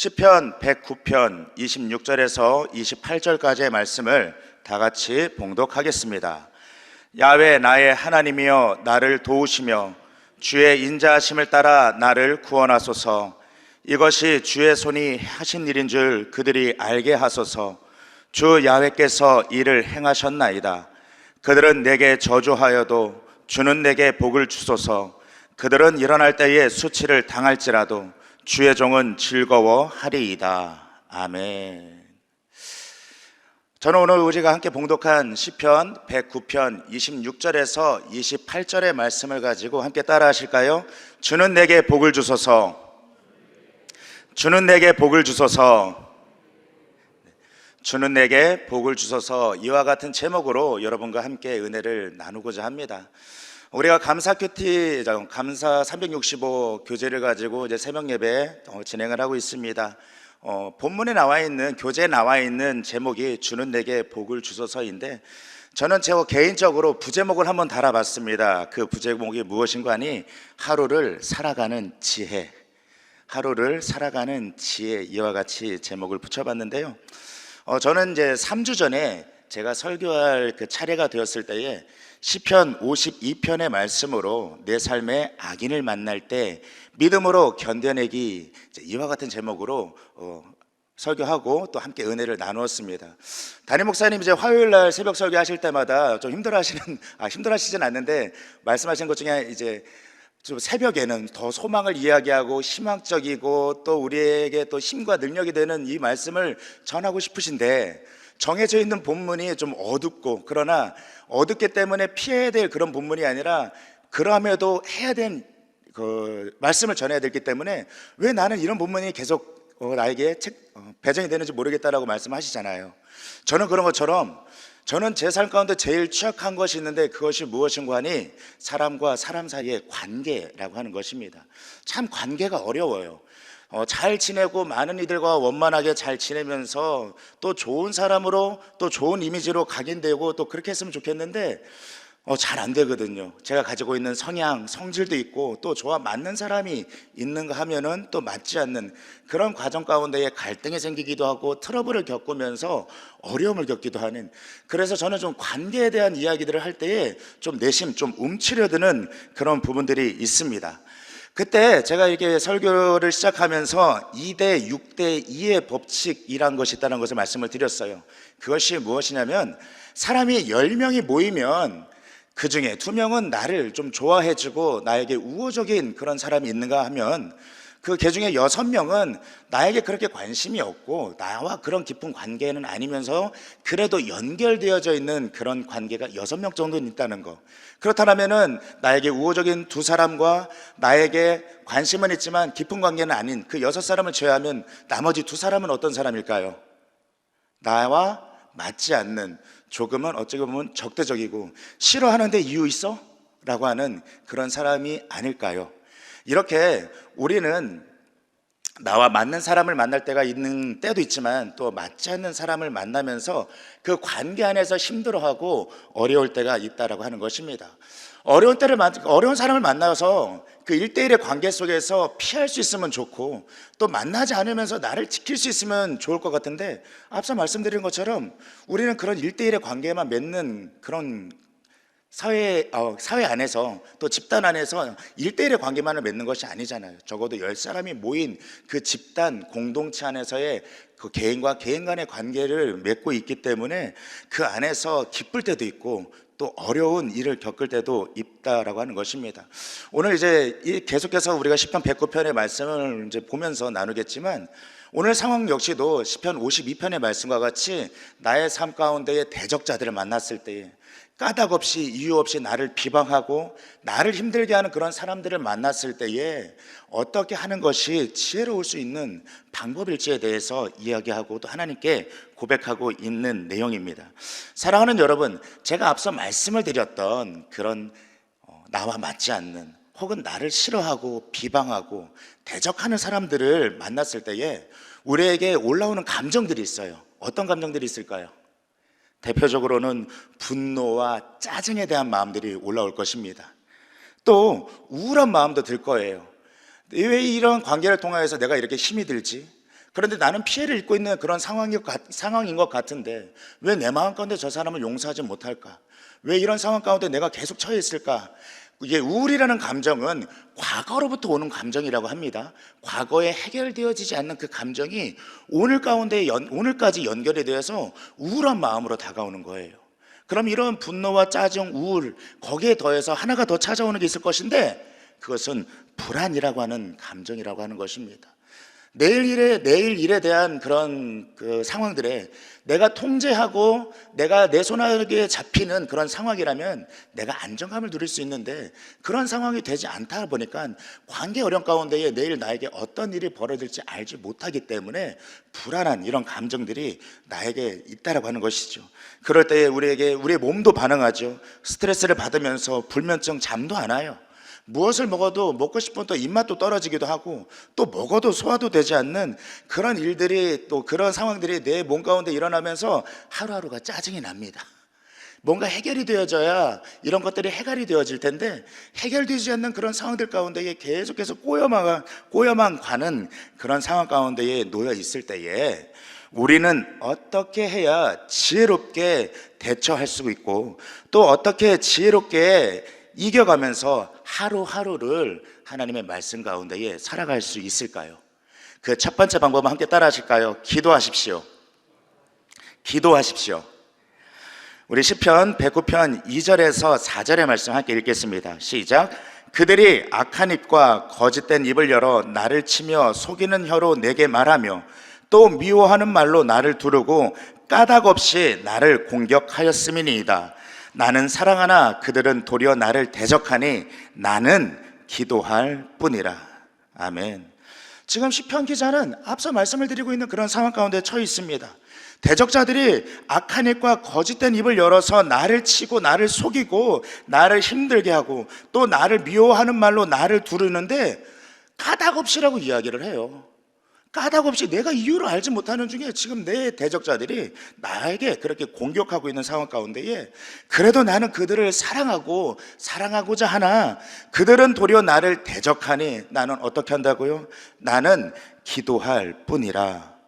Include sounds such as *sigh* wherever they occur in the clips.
시편 109편 26절에서 28절까지의 말씀을 다 같이 봉독하겠습니다. 야외 나의 하나님이여 나를 도우시며 주의 인자하심을 따라 나를 구원하소서. 이것이 주의 손이 하신 일인 줄 그들이 알게 하소서. 주 야외께서 이를 행하셨나이다. 그들은 내게 저주하여도 주는 내게 복을 주소서. 그들은 일어날 때에 수치를 당할지라도 주의 종은 즐거워하리이다. 아멘. 저는 오늘 우리가 함께 봉독한 시편 109편 26절에서 28절의 말씀을 가지고 함께 따라 하실까요? 주는 내게 복을 주소서. 주는 내게 복을 주소서. 주는 내게 복을 주소서 이와 같은 제목으로 여러분과 함께 은혜를 나누고자 합니다. 우리가 감사 큐티 감사 365 교재를 가지고 이제 새벽 예배 어, 진행을 하고 있습니다. 어, 본문에 나와 있는 교재에 나와 있는 제목이 주는 내게 복을 주소서인데 저는 제 개인적으로 부제목을 한번 달아봤습니다. 그 부제목이 무엇인가 하니 하루를 살아가는 지혜. 하루를 살아가는 지혜 이와 같이 제목을 붙여봤는데요. 어, 저는 이제 3주 전에 제가 설교할 그 차례가 되었을 때에 시편 52편의 말씀으로 내 삶의 악인을 만날 때 믿음으로 견뎌내기 이와 같은 제목으로 어, 설교하고 또 함께 은혜를 나누었습니다. 담임 목사님 이제 화요일 날 새벽 설교 하실 때마다 좀 힘들어하시는 아 힘들어하시진 않는데 말씀하신 것 중에 이제 좀 새벽에는 더 소망을 이야기하고 희망적이고 또 우리에게 또 힘과 능력이 되는 이 말씀을 전하고 싶으신데 정해져 있는 본문이 좀 어둡고 그러나 어둡기 때문에 피해야 될 그런 본문이 아니라 그럼에도 해야 된 그 말씀을 전해야 되기 때문에 왜 나는 이런 본문이 계속 어, 나에게 책, 어, 배정이 되는지 모르겠다라고 말씀하시잖아요. 저는 그런 것처럼 저는 제 삶 가운데 제일 취약한 것이 있는데 그것이 무엇인가 하니 사람과 사람 사이의 관계라고 하는 것입니다. 참 관계가 어려워요. 어, 잘 지내고 많은 이들과 원만하게 잘 지내면서 또 좋은 사람으로 또 좋은 이미지로 각인되고 또 그렇게 했으면 좋겠는데 어, 잘 안 되거든요. 제가 가지고 있는 성향, 성질도 있고 또 저와 맞는 사람이 있는가 하면은 또 맞지 않는 그런 과정 가운데에 갈등이 생기기도 하고 트러블을 겪으면서 어려움을 겪기도 하는 그래서 저는 좀 관계에 대한 이야기들을 할 때에 좀 내심 좀 움츠려드는 그런 부분들이 있습니다. 그때 제가 이렇게 설교를 시작하면서 2대 6대 2의 법칙이란 것이 있다는 것을 말씀을 드렸어요. 그것이 무엇이냐면 사람이 10명이 모이면 그 중에 두 명은 나를 좀 좋아해주고 나에게 우호적인 그런 사람이 있는가 하면 그개 중에 여섯 명은 나에게 그렇게 관심이 없고 나와 그런 깊은 관계는 아니면서 그래도 연결되어져 있는 그런 관계가 여섯 명 정도는 있다는 거. 그렇다면은 나에게 우호적인 두 사람과 나에게 관심은 있지만 깊은 관계는 아닌 그 여섯 사람을 제외하면 나머지 두 사람은 어떤 사람일까요? 나와 맞지 않는 조금은 어찌 보면 적대적이고 싫어하는데 이유 있어? 라고 하는 그런 사람이 아닐까요? 이렇게 우리는 나와 맞는 사람을 만날 때가 있는 때도 있지만 또 맞지 않는 사람을 만나면서 그 관계 안에서 힘들어하고 어려울 때가 있다라고 하는 것입니다. 어려운 때를 만- 어려운 사람을 만나서 그 일대일의 관계 속에서 피할 수 있으면 좋고 또 만나지 않으면서 나를 지킬 수 있으면 좋을 것 같은데 앞서 말씀드린 것처럼 우리는 그런 일대일의 관계만 맺는 그런 사회, 어, 사회 안에서 또 집단 안에서 일대일의 관계만을 맺는 것이 아니잖아요. 적어도 열 사람이 모인 그 집단 공동체 안에서의 그 개인과 개인 간의 관계를 맺고 있기 때문에 그 안에서 기쁠 때도 있고 또 어려운 일을 겪을 때도 있다라고 하는 것입니다. 오늘 이제 이 계속해서 우리가 시편 109편의 말씀을 이제 보면서 나누겠지만 오늘 상황 역시도 시편 52편의 말씀과 같이 나의 삶 가운데에 대적자들을 만났을 때에 까닭 없이 이유 없이 나를 비방하고 나를 힘들게 하는 그런 사람들을 만났을 때에 어떻게 하는 것이 지혜로울 수 있는 방법일지에 대해서 이야기하고 또 하나님께 고백하고 있는 내용입니다. 사랑하는 여러분, 제가 앞서 말씀을 드렸던 그런 어, 나와 맞지 않는 혹은 나를 싫어하고 비방하고 대적하는 사람들을 만났을 때에 우리에게 올라오는 감정들이 있어요. 어떤 감정들이 있을까요? 대표적으로는 분노와 짜증에 대한 마음들이 올라올 것입니다. 또 우울한 마음도 들 거예요. 왜 이런 관계를 통하여서 내가 이렇게 힘이 들지? 그런데 나는 피해를 입고 있는 그런 상황인 것 같은데 왜 내 마음 가운데 저 사람을 용서하지 못할까? 왜 이런 상황 가운데 내가 계속 처해 있을까? 이게 우울이라는 감정은 과거로부터 오는 감정이라고 합니다. 과거에 해결되어지지 않는 그 감정이 오늘 가운데 연, 오늘까지 연결이 되어서 우울한 마음으로 다가오는 거예요. 그럼 이런 분노와 짜증, 우울 거기에 더해서 하나가 더 찾아오는 게 있을 것인데 그것은 불안이라고 하는 감정이라고 하는 것입니다. 내일 일에 내일 일에 대한 그런 그 상황들에 내가 통제하고 내가 내 손아귀에 잡히는 그런 상황이라면 내가 안정감을 누릴 수 있는데 그런 상황이 되지 않다 보니까 관계 어려움 가운데에 내일 나에게 어떤 일이 벌어질지 알지 못하기 때문에 불안한 이런 감정들이 나에게 있다라고 하는 것이죠. 그럴 때에 우리에게 우리의 몸도 반응하죠. 스트레스를 받으면서 불면증 잠도 안 와요. 무엇을 먹어도 먹고 싶은 또 입맛도 떨어지기도 하고 또 먹어도 소화도 되지 않는 그런 일들이 또 그런 상황들이 내 몸 가운데 일어나면서 하루하루가 짜증이 납니다. 뭔가 해결이 되어져야 이런 것들이 해결이 되어질 텐데 해결되지 않는 그런 상황들 가운데에 계속해서 꼬여만 꼬여만 가는 그런 상황 가운데에 놓여 있을 때에 우리는 어떻게 해야 지혜롭게 대처할 수 있고 또 어떻게 지혜롭게 이겨가면서 하루하루를 하나님의 말씀 가운데에 살아갈 수 있을까요? 그 첫 번째 방법은 함께 따라 하실까요? 기도하십시오. 기도하십시오. 우리 시편 109편 2절에서 4절의 말씀 함께 읽겠습니다. 시작. 그들이 악한 입과 거짓된 입을 열어 나를 치며 속이는 혀로 내게 말하며 또 미워하는 말로 나를 두르고 까닭 없이 나를 공격하였음이니이다. 나는 사랑하나 그들은 도리어 나를 대적하니 나는 기도할 뿐이라. 아멘. 지금 시편 기자는 앞서 말씀을 드리고 있는 그런 상황 가운데 처해 있습니다. 대적자들이 악한 입과 거짓된 입을 열어서 나를 치고 나를 속이고 나를 힘들게 하고 또 나를 미워하는 말로 나를 두르는데 까닭 없이라고 이야기를 해요. 까닭 없이 내가 이유를 알지 못하는 중에 지금 내 대적자들이 나에게 그렇게 공격하고 있는 상황 가운데에 그래도 나는 그들을 사랑하고 사랑하고자 하나 그들은 도리어 나를 대적하니 나는 어떻게 한다고요? 나는 기도할 뿐이라.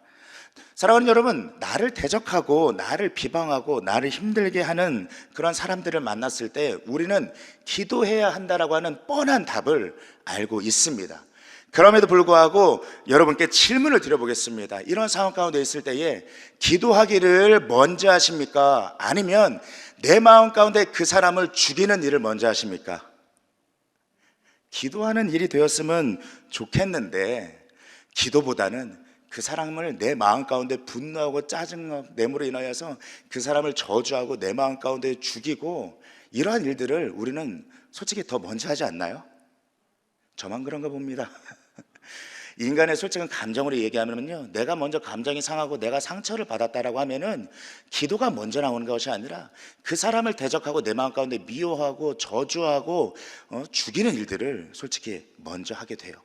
사랑하는 여러분, 나를 대적하고 나를 비방하고 나를 힘들게 하는 그런 사람들을 만났을 때 우리는 기도해야 한다라고 하는 뻔한 답을 알고 있습니다. 그럼에도 불구하고 여러분께 질문을 드려보겠습니다. 이런 상황 가운데 있을 때에 기도하기를 먼저 하십니까? 아니면 내 마음 가운데 그 사람을 죽이는 일을 먼저 하십니까? 기도하는 일이 되었으면 좋겠는데 기도보다는 그 사람을 내 마음 가운데 분노하고 짜증 내므로 인하여서 그 사람을 저주하고 내 마음 가운데 죽이고 이러한 일들을 우리는 솔직히 더 먼저 하지 않나요? 저만 그런가 봅니다. *laughs* 인간의 솔직한 감정으로 얘기하면요. 내가 먼저 감정이 상하고 내가 상처를 받았다라고 하면은 기도가 먼저 나오는 것이 아니라 그 사람을 대적하고 내 마음 가운데 미워하고 저주하고 어, 죽이는 일들을 솔직히 먼저 하게 돼요.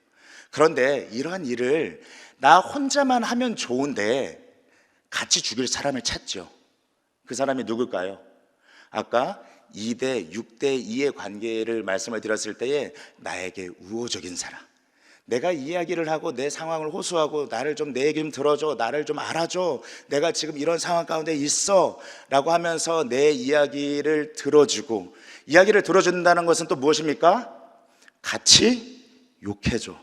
그런데 이러한 일을 나 혼자만 하면 좋은데 같이 죽일 사람을 찾죠. 그 사람이 누굴까요? 아까 2대 6대 2의 관계를 말씀을 드렸을 때에 나에게 우호적인 사람. 내가 이야기를 하고 내 상황을 호소하고 나를 좀 내 얘기 좀 들어줘, 나를 좀 알아줘, 내가 지금 이런 상황 가운데 있어 라고 하면서 내 이야기를 들어주고 이야기를 들어준다는 것은 또 무엇입니까? 같이 욕해줘.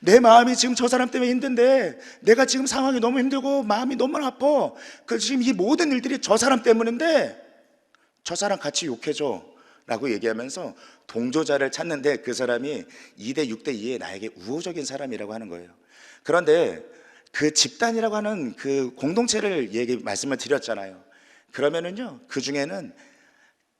내 마음이 지금 저 사람 때문에 힘든데 내가 지금 상황이 너무 힘들고 마음이 너무 아파. 그 지금 이 모든 일들이 저 사람 때문인데 저 사람 같이 욕해줘. 라고 얘기하면서 동조자를 찾는데 그 사람이 2대 6대 2의 나에게 우호적인 사람이라고 하는 거예요. 그런데 그 집단이라고 하는 그 공동체를 얘기 말씀을 드렸잖아요. 그러면은요, 그 중에는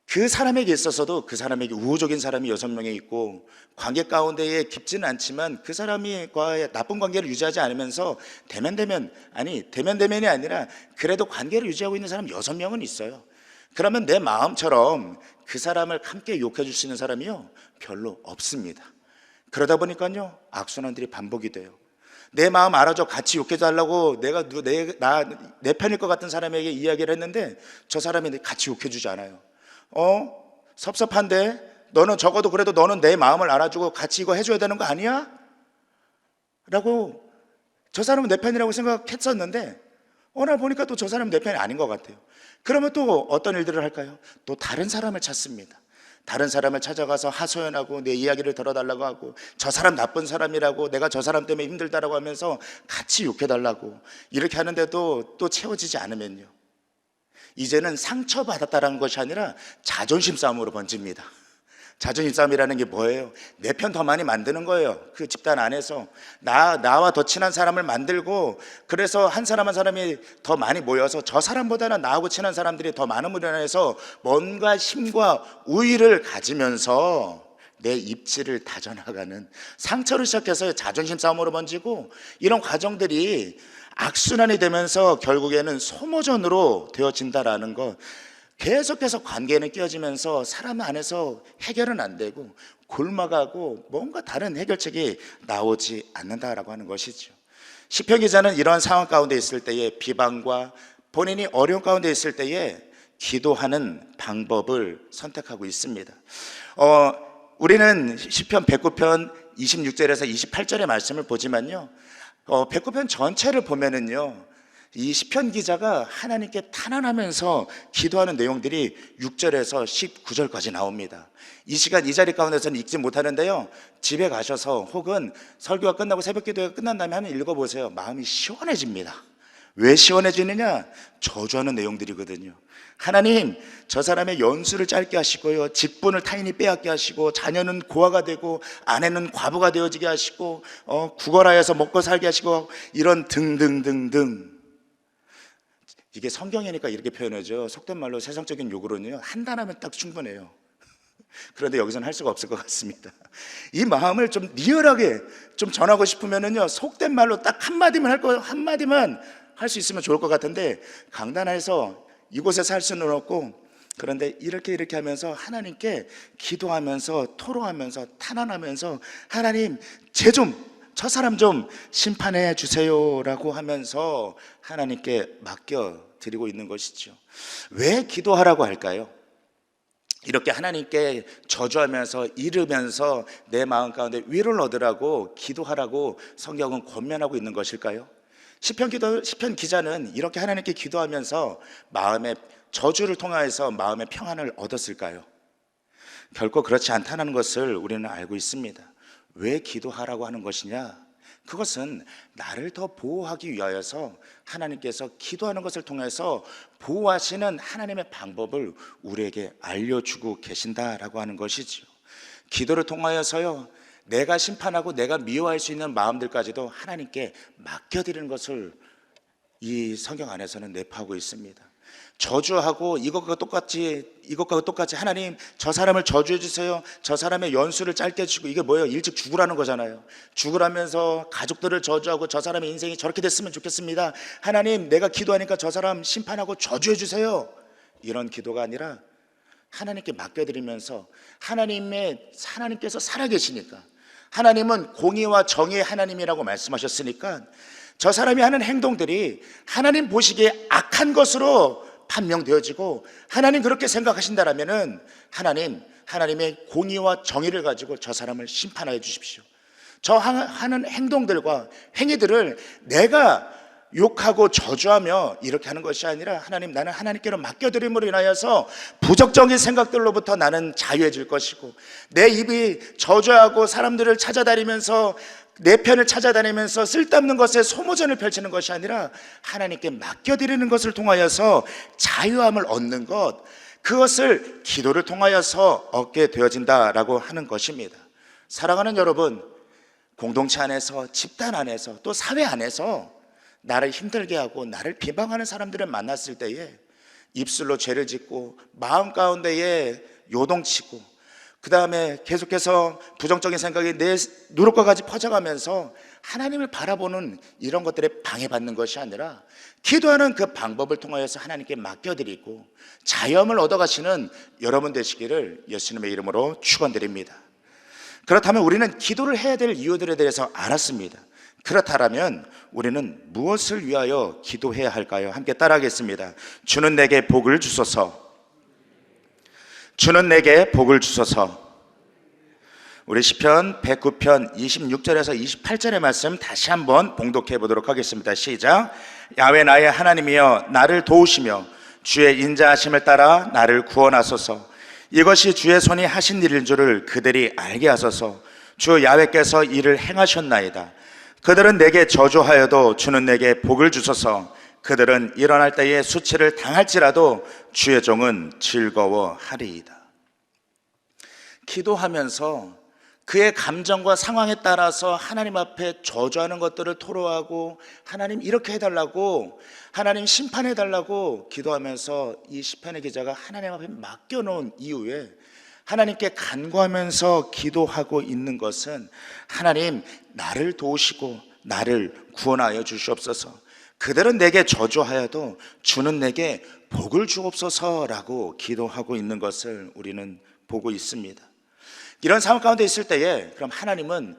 그 사람에게 있어서도 그 사람에게 우호적인 사람이 여섯 명이 있고 관계 가운데에 깊지는 않지만 그 사람과의 나쁜 관계를 유지하지 않으면서 대면 대면 아니 대면 대면이 아니라 그래도 관계를 유지하고 있는 사람 여섯 명은 있어요. 그러면 내 마음처럼 그 사람을 함께 욕해 줄 수 있는 사람이요 별로 없습니다. 그러다 보니까요 악순환들이 반복이 돼요. 내 마음 알아줘 같이 욕해 달라고 내가 내나내 편일 것 같은 사람에게 이야기를 했는데 저 사람이 같이 욕해 주지 않아요. 어 섭섭한데 너는 적어도 그래도 너는 내 마음을 알아주고 같이 이거 해줘야 되는 거 아니야? 라고 저 사람은 내 편이라고 생각했었는데 날 보니까 또 저 사람은 내 편이 아닌 것 같아요. 그러면 또 어떤 일들을 할까요? 또 다른 사람을 찾습니다. 다른 사람을 찾아가서 하소연하고 내 이야기를 들어달라고 하고 저 사람 나쁜 사람이라고 내가 저 사람 때문에 힘들다라고 하면서 같이 욕해달라고 이렇게 하는데도 또 채워지지 않으면요. 이제는 상처받았다라는 것이 아니라 자존심 싸움으로 번집니다. 자존심 싸움이라는 게 뭐예요? 내 편 더 많이 만드는 거예요. 그 집단 안에서 나 나와 더 친한 사람을 만들고 그래서 한 사람 한 사람이 더 많이 모여서 저 사람보다는 나하고 친한 사람들이 더 많은 무리안에서 뭔가 힘과 우위를 가지면서 내 입지를 다져나가는 상처를 시작해서 자존심 싸움으로 번지고 이런 과정들이 악순환이 되면서 결국에는 소모전으로 되어진다라는 것 계속해서 관계는 끼어지면서 사람 안에서 해결은 안 되고 골마가고 뭔가 다른 해결책이 나오지 않는다라고 하는 것이죠. 시편 기자는 이러한 상황 가운데 있을 때에 비방과 본인이 어려운 가운데 있을 때에 기도하는 방법을 선택하고 있습니다. 어, 우리는 시편 109편 26절에서 28절의 말씀을 보지만요. 어, 109편 전체를 보면은요. 이 시편 기자가 하나님께 탄원하면서 기도하는 내용들이 6절에서 19절까지 나옵니다. 이 시간 이 자리 가운데서는 읽지 못하는데요. 집에 가셔서 혹은 설교가 끝나고 새벽 기도가 끝난 다음에 한번 읽어 보세요. 마음이 시원해집니다. 왜 시원해지느냐? 저주하는 내용들이거든요. 하나님, 저 사람의 연수를 짧게 하시고요. 직분을 타인이 빼앗게 하시고, 자녀는 고아가 되고, 아내는 과부가 되어지게 하시고, 어, 구걸하여서 먹고 살게 하시고, 이런 등등등등. 이게 성경이니까 이렇게 표현하죠. 속된 말로 세상적인 욕으로는요, 한 단어면 딱 충분해요. *laughs* 그런데 여기서는 할 수가 없을 것 같습니다. 이 마음을 좀 리얼하게 좀 전하고 싶으면은요, 속된 말로 딱 한마디만 할 거, 한마디만 할 수 있으면 좋을 것 같은데, 강단에서 이곳에서 할 수는 없고, 그런데 이렇게 이렇게 하면서 하나님께 기도하면서 토로하면서 탄원하면서 하나님, 제 좀, 저 사람 좀 심판해 주세요라고 하면서 하나님께 맡겨 드리고 있는 것이죠. 왜 기도하라고 할까요? 이렇게 하나님께 저주하면서 이르면서 내 마음 가운데 위로를 얻으라고 기도하라고 성경은 권면하고 있는 것일까요? 시편 기도 시편 기자는 이렇게 하나님께 기도하면서 마음의 저주를 통하여서 마음의 평안을 얻었을까요? 결코 그렇지 않다는 것을 우리는 알고 있습니다. 왜 기도하라고 하는 것이냐? 그것은 나를 더 보호하기 위하여서 하나님께서 기도하는 것을 통해서 보호하시는 하나님의 방법을 우리에게 알려주고 계신다라고 하는 것이지요. 기도를 통하여서요, 내가 심판하고 내가 미워할 수 있는 마음들까지도 하나님께 맡겨드리는 것을 이 성경 안에서는 내포하고 있습니다. 저주하고 이것과 똑같이 이것과 똑같이 하나님 저 사람을 저주해 주세요. 저 사람의 연수를 짧게 해주고 이게 뭐예요? 일찍 죽으라는 거잖아요. 죽으라면서 가족들을 저주하고 저 사람의 인생이 저렇게 됐으면 좋겠습니다. 하나님 내가 기도하니까 저 사람 심판하고 저주해 주세요. 이런 기도가 아니라 하나님께 맡겨드리면서 하나님의 하나님께서 살아계시니까 하나님은 공의와 정의의 하나님이라고 말씀하셨으니까 저 사람이 하는 행동들이 하나님 보시기에 악한 것으로 판명되어지고 하나님 그렇게 생각하신다라면은 하나님 하나님의 공의와 정의를 가지고 저 사람을 심판하여 주십시오. 저 하- 하는 행동들과 행위들을 내가 욕하고 저주하며 이렇게 하는 것이 아니라 하나님 나는 하나님께로 맡겨드림으로 인하여서 부적적인 생각들로부터 나는 자유해질 것이고 내 입이 저주하고 사람들을 찾아다니면서 내 편을 찾아다니면서 쓸데없는 것에 소모전을 펼치는 것이 아니라 하나님께 맡겨드리는 것을 통하여서 자유함을 얻는 것 그것을 기도를 통하여서 얻게 되어진다라고 하는 것입니다. 사랑하는 여러분, 공동체 안에서 집단 안에서 또 사회 안에서 나를 힘들게 하고 나를 비방하는 사람들을 만났을 때에 입술로 죄를 짓고 마음 가운데에 요동치고 그 다음에 계속해서 부정적인 생각이 내 누룩과 같이 퍼져가면서 하나님을 바라보는 이런 것들에 방해받는 것이 아니라 기도하는 그 방법을 통하여서 하나님께 맡겨드리고 자유함을 얻어가시는 여러분 되시기를 예수님의 이름으로 축원드립니다. 그렇다면 우리는 기도를 해야 될 이유들에 대해서 알았습니다. 그렇다면 우리는 무엇을 위하여 기도해야 할까요? 함께 따라하겠습니다. 주는 내게 복을 주소서. 주는 내게 복을 주소서. 우리 시편 109편 26절에서 28절의 말씀 다시 한번 봉독해 보도록 하겠습니다. 시작. 야외 나의 하나님이여 나를 도우시며 주의 인자하심을 따라 나를 구원하소서. 이것이 주의 손이 하신 일인 줄을 그들이 알게 하소서. 주 야외께서 이를 행하셨나이다. 그들은 내게 저주하여도 주는 내게 복을 주소서. 그들은 일어날 때에 수치를 당할지라도 주의 종은 즐거워하리이다. 기도하면서 그의 감정과 상황에 따라서 하나님 앞에 저주하는 것들을 토로하고 하나님 이렇게 해달라고 하나님 심판해달라고 기도하면서 이 시편의 기자가 하나님 앞에 맡겨놓은 이후에 하나님께 간구하면서 기도하고 있는 것은 하나님 나를 도우시고 나를 구원하여 주시옵소서 그들은 내게 저주하여도 주는 내게 복을 주옵소서라고 기도하고 있는 것을 우리는 보고 있습니다 이런 상황 가운데 있을 때에 그럼 하나님은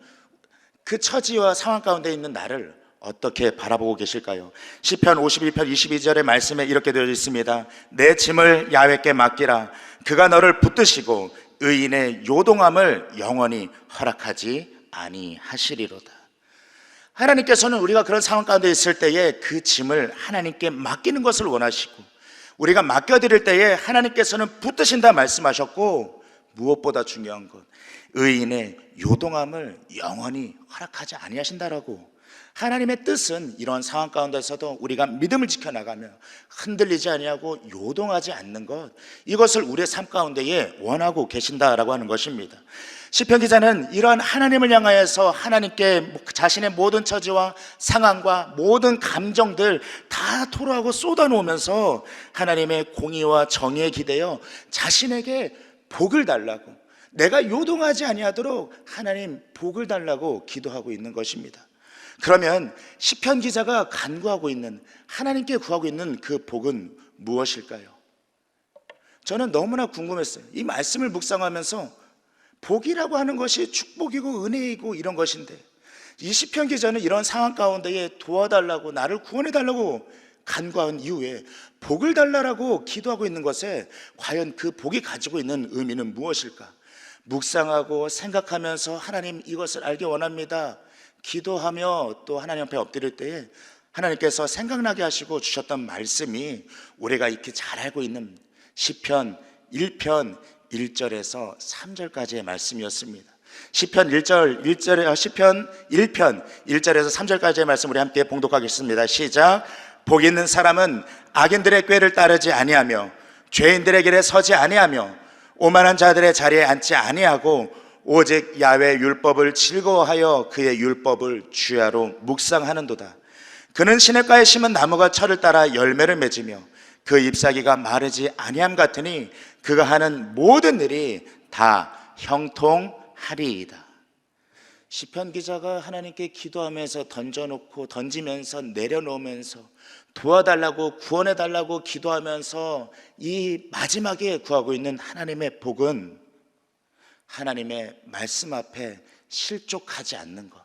그 처지와 상황 가운데 있는 나를 어떻게 바라보고 계실까요? 시편 52편 22절의 말씀에 이렇게 되어 있습니다. 내 짐을 야훼께 맡기라. 그가 너를 붙드시고 의인의 요동함을 영원히 허락하지 아니하시리로다. 하나님께서는 우리가 그런 상황 가운데 있을 때에 그 짐을 하나님께 맡기는 것을 원하시고 우리가 맡겨드릴 때에 하나님께서는 붙드신다 말씀하셨고 무엇보다 중요한 것 의인의 요동함을 영원히 허락하지 아니하신다라고 하나님의 뜻은 이런 상황 가운데서도 우리가 믿음을 지켜나가며 흔들리지 아니하고 요동하지 않는 것 이것을 우리의 삶 가운데에 원하고 계신다라고 하는 것입니다. 시편 기자는 이러한 하나님을 향하여서 하나님께 자신의 모든 처지와 상황과 모든 감정들 다 토로하고 쏟아놓으면서 하나님의 공의와 정의에 기대어 자신에게 복을 달라고 내가 요동하지 아니하도록 하나님 복을 달라고 기도하고 있는 것입니다. 그러면 시편 기자가 간구하고 있는 하나님께 구하고 있는 그 복은 무엇일까요? 저는 너무나 궁금했어요. 이 말씀을 묵상하면서 복이라고 하는 것이 축복이고 은혜이고 이런 것인데 이 시편 기자는 이런 상황 가운데에 도와달라고 나를 구원해 달라고 간구한 이후에 복을 달라라고 기도하고 있는 것에 과연 그 복이 가지고 있는 의미는 무엇일까? 묵상하고 생각하면서 하나님 이것을 알기 원합니다. 기도하며 또 하나님 앞에 엎드릴 때에 하나님께서 생각나게 하시고 주셨던 말씀이 우리가 익히 잘 알고 있는 시편 1편 1절에서 3절까지의 말씀이었습니다. 시편 1절 1절에 시편 1편 1절에서 3절까지의 말씀 우리 함께 봉독하겠습니다. 시작. 복 있는 사람은 악인들의 꾀를 따르지 아니하며 죄인들의 길에 서지 아니하며 오만한 자들의 자리에 앉지 아니하고 오직 야외 율법을 즐거워하여 그의 율법을 주야로 묵상하는도다. 그는 시냇가에 심은 나무가 철을 따라 열매를 맺으며 그 잎사귀가 마르지 아니함 같으니 그가 하는 모든 일이 다 형통하리이다. 시편 기자가 하나님께 기도하면서 던져놓고 던지면서 내려놓으면서 도와달라고 구원해달라고 기도하면서 이 마지막에 구하고 있는 하나님의 복은 하나님의 말씀 앞에 실족하지 않는 것.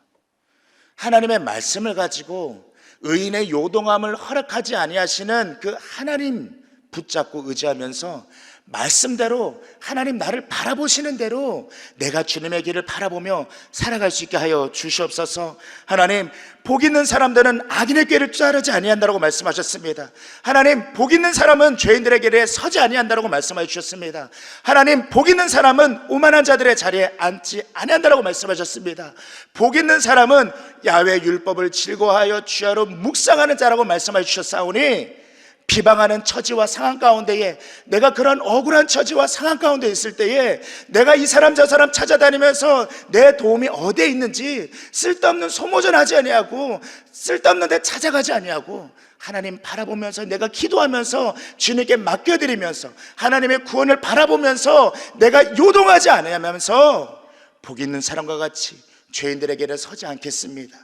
하나님의 말씀을 가지고 의인의 요동함을 허락하지 아니하시는 그 하나님 붙잡고 의지하면서 말씀대로 하나님 나를 바라보시는 대로 내가 주님의 길을 바라보며 살아갈 수 있게 하여 주시옵소서. 하나님 복 있는 사람들은 악인의 길을 따르지 아니한다고 말씀하셨습니다. 하나님 복 있는 사람은 죄인들의 길에 서지 아니한다고 말씀해 주셨습니다. 하나님 복 있는 사람은 오만한 자들의 자리에 앉지 아니한다고 말씀하셨습니다. 복 있는 사람은 야외 율법을 즐거워하여 주야로 묵상하는 자라고 말씀해 주셨사오니 비방하는 처지와 상황 가운데에 내가 그런 억울한 처지와 상황 가운데 있을 때에 내가 이 사람 저 사람 찾아다니면서 내 도움이 어디에 있는지 쓸데없는 소모전하지 아니하고 쓸데없는 데 찾아가지 아니하고 하나님 바라보면서 내가 기도하면서 주님께 맡겨드리면서 하나님의 구원을 바라보면서 내가 요동하지 않으면서 복 있는 사람과 같이 죄인들에게는 서지 않겠습니다.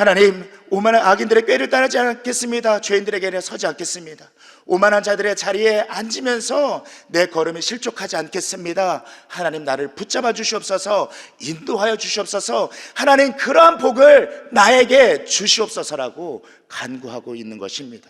하나님, 오만한 악인들의 꾀를 따르지 않겠습니다. 죄인들에게는 서지 않겠습니다. 오만한 자들의 자리에 앉으면서 내 걸음이 실족하지 않겠습니다. 하나님 나를 붙잡아 주시옵소서, 인도하여 주시옵소서, 하나님 그러한 복을 나에게 주시옵소서라고 간구하고 있는 것입니다.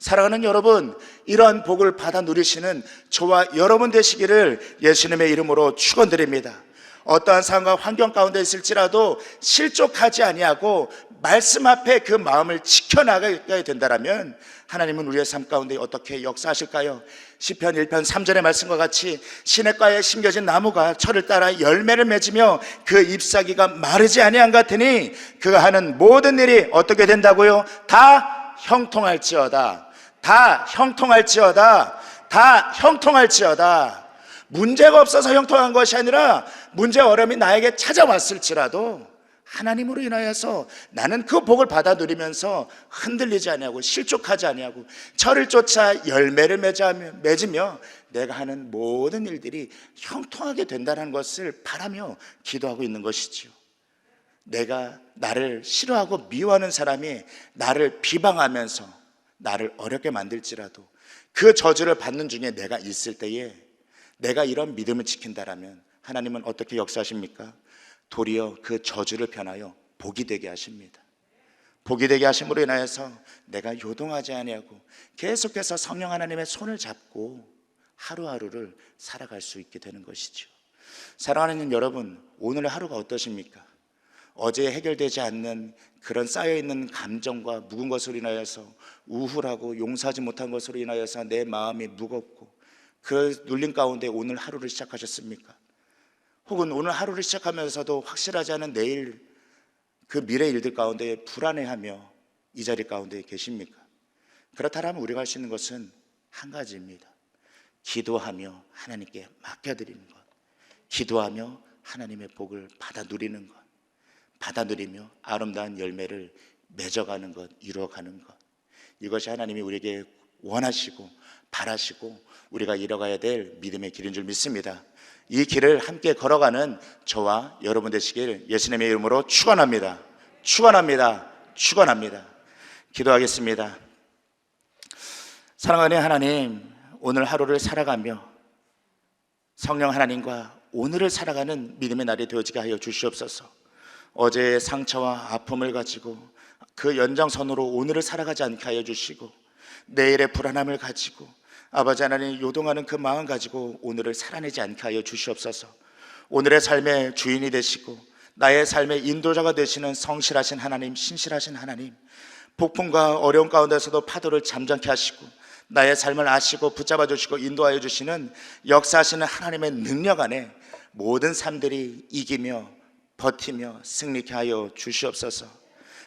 사랑하는 여러분, 이러한 복을 받아 누리시는 저와 여러분 되시기를 예수님의 이름으로 축원드립니다. 어떠한 상황과 환경 가운데 있을지라도 실족하지 아니하고 말씀 앞에 그 마음을 지켜나가야 된다라면 하나님은 우리의 삶 가운데 어떻게 역사하실까요? 시편 1편 3절의 말씀과 같이 시냇가에 심겨진 나무가 철을 따라 열매를 맺으며 그 잎사귀가 마르지 아니한 같으니 그가 하는 모든 일이 어떻게 된다고요? 다 형통할지어다. 다 형통할지어다. 다 형통할지어다. 문제가 없어서 형통한 것이 아니라 문제 어려움이 나에게 찾아왔을지라도 하나님으로 인하여서 나는 그 복을 받아 누리면서 흔들리지 아니하고 실족하지 아니하고 철을 쫓아 열매를 맺으며, 맺으며 내가 하는 모든 일들이 형통하게 된다는 것을 바라며 기도하고 있는 것이지요. 내가 나를 싫어하고 미워하는 사람이 나를 비방하면서 나를 어렵게 만들지라도 그 저주를 받는 중에 내가 있을 때에 내가 이런 믿음을 지킨다라면 하나님은 어떻게 역사하십니까? 도리어 그 저주를 변하여 복이 되게 하십니다. 복이 되게 하심으로 인하여서 내가 요동하지 아니하고 계속해서 성령 하나님의 손을 잡고 하루하루를 살아갈 수 있게 되는 것이죠. 사랑하는 여러분, 오늘 하루가 어떠십니까? 어제 해결되지 않는 그런 쌓여 있는 감정과 묵은 것으로 인하여서 우울하고 용서하지 못한 것으로 인하여서 내 마음이 무겁고 그 눌림 가운데 오늘 하루를 시작하셨습니까? 혹은 오늘 하루를 시작하면서도 확실하지 않은 내일 그 미래 일들 가운데 불안해하며 이 자리 가운데 계십니까? 그렇다면 우리가 할 수 있는 것은 한 가지입니다. 기도하며 하나님께 맡겨드리는 것. 기도하며 하나님의 복을 받아 누리는 것. 받아 누리며 아름다운 열매를 맺어가는 것, 이루어가는 것. 이것이 하나님이 우리에게 원하시고 바라시고 우리가 이뤄가야 될 믿음의 길인 줄 믿습니다. 이 길을 함께 걸어가는 저와 여러분 되시길 예수님의 이름으로 축원합니다. 축원합니다. 축원합니다. 기도하겠습니다. 사랑하는 하나님, 오늘 하루를 살아가며 성령 하나님과 오늘을 살아가는 믿음의 날이 되어지게 하여 주시옵소서. 어제의 상처와 아픔을 가지고 그 연장선으로 오늘을 살아가지 않게 하여 주시고 내일의 불안함을 가지고 아버지 하나님 요동하는 그 마음 가지고 오늘을 살아내지 않게 하여 주시옵소서. 오늘의 삶의 주인이 되시고 나의 삶의 인도자가 되시는 성실하신 하나님, 신실하신 하나님, 폭풍과 어려움 가운데서도 파도를 잠잠케 하시고 나의 삶을 아시고 붙잡아 주시고 인도하여 주시는 역사하시는 하나님의 능력 안에 모든 삶들이 이기며 버티며 승리케 하여 주시옵소서.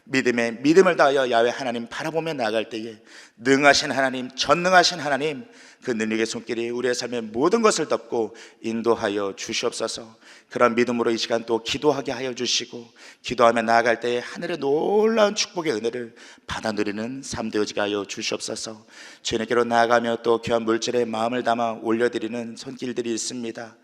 믿음에 믿음을 다하여 야외 하나님 바라보며 나아갈 때에 능하신 하나님, 전능하신 하나님 그 능력의 손길이 우리의 삶의 모든 것을 덮고 인도하여 주시옵소서. 그런 믿음으로 이 시간 또 기도하게 하여 주시고 기도하며 나아갈 때에 하늘의 놀라운 축복의 은혜를 받아 누리는 삶 되어지게 하여 주시옵소서. 주님께로 나아가며 또 귀한 물질에 마음을 담아 올려드리는 손길들이 있습니다.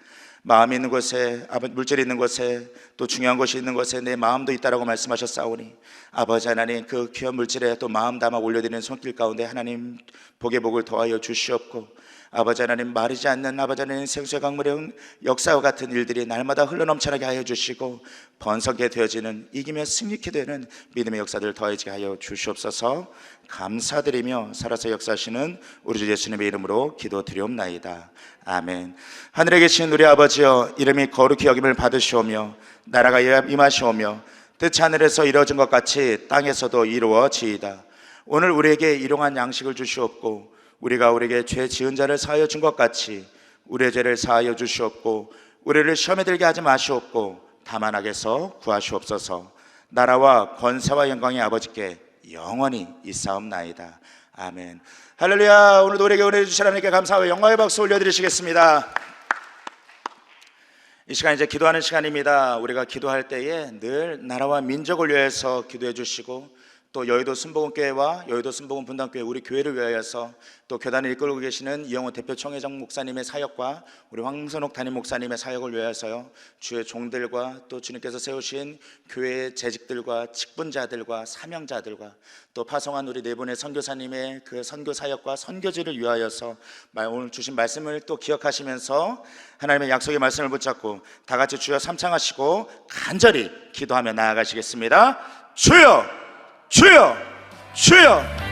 마음이 있는 곳에 물질이 있는 곳에 또 중요한 것이 있는 곳에 내 마음도 있다라고 말씀하셨사오니 아버지 하나님 그 귀한 물질에 또 마음 담아 올려드리는 손길 가운데 하나님 복의 복을 더하여 주시옵고 아버지 하나님 마르지 않는 아버지 하나님 생수의 강물의 역사와 같은 일들이 날마다 흘러넘쳐나게 하여 주시고 번성게 되어지는 이기며 승리케 되는 믿음의 역사들 더해지게 하여 주시옵소서. 감사드리며 살아서 역사하시는 우리 주 예수님의 이름으로 기도드리옵나이다. 아멘. 하늘에 계신 우리 아버지여 이름이 거룩히 여김을 받으시오며 나라가 임하시오며 뜻이 하늘에서 이루어진 것 같이 땅에서도 이루어지이다. 오늘 우리에게 일용한 양식을 주시옵고 우리가 우리에게 죄 지은 자를 사하여 준 것 같이 우리의 죄를 사하여 주시옵고 우리를 시험에 들게 하지 마시옵고 다만 악에서 구하시옵소서. 나라와 권세와 영광의 아버지께 영원히 있사옵나이다. 아멘. 할렐루야. 오늘도 우리에게 은혜 주신 하나님께 감사하고 영광의 박수 올려드리시겠습니다. 이 시간 이제 기도하는 시간입니다. 우리가 기도할 때에 늘 나라와 민족을 위해서 기도해 주시고 또 여의도 순복음교회와 여의도 순복음 분당교회 우리 교회를 위하여서 또 교단을 이끌고 계시는 이영호 대표 총회장 목사님의 사역과 우리 황선옥 담임 목사님의 사역을 위하여서요 주의 종들과 또 주님께서 세우신 교회의 재직들과 직분자들과 사명자들과 또 파송한 우리 네 분의 선교사님의 그 선교 사역과 선교지를 위하여서 오늘 주신 말씀을 또 기억하시면서 하나님의 약속의 말씀을 붙잡고 다 같이 주여 삼창하시고 간절히 기도하며 나아가시겠습니다. 주여 주여 주여